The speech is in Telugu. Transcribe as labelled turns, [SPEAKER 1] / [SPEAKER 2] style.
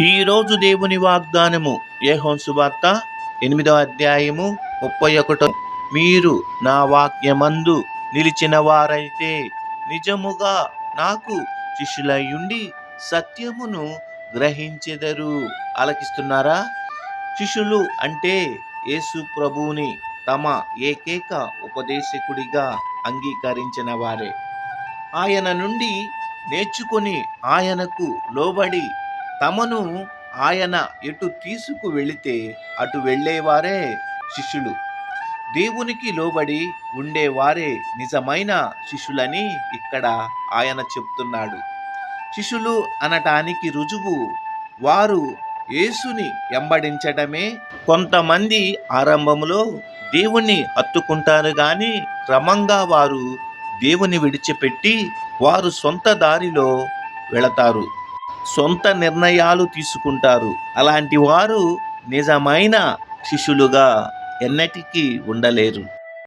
[SPEAKER 1] ఈరోజు దేవుని వాగ్దానము ఏహోన్ సువార్త ఎనిమిదవ అధ్యాయము ముప్పై ఒకటో. మీరు నా వాక్యమందు నిలిచిన వారైతే నిజముగా నాకు శిష్యులయ్యుండి సత్యమును గ్రహించెదరు. ఆలకిస్తున్నారా? శిష్యులు అంటే యేసు ప్రభువుని తమ ఏకైక ఉపదేశకుడిగా అంగీకరించిన వారే. ఆయన నుండి నేర్చుకొని ఆయనకు లోబడి తమను ఆయన ఎటు తీసుకు వెళితే అటు వెళ్ళేవారే శిష్యులు. దేవునికి లోబడి ఉండేవారే నిజమైన శిష్యులని ఇక్కడ ఆయన చెప్తున్నాడు. శిష్యులు అనటానికి రుజువు వారు యేసుని వెంబడించడమే కొంతమంది ఆరంభంలో దేవుణ్ణి హత్తుకుంటారు కానీ క్రమంగా వారు దేవుని విడిచిపెట్టి వారు సొంత దారిలో వెళతారు. సొంత నిర్ణయాలు తీసుకుంటారు. అలాంటి వారు నిజమైన శిష్యులుగా ఎన్నటికీ ఉండలేరు.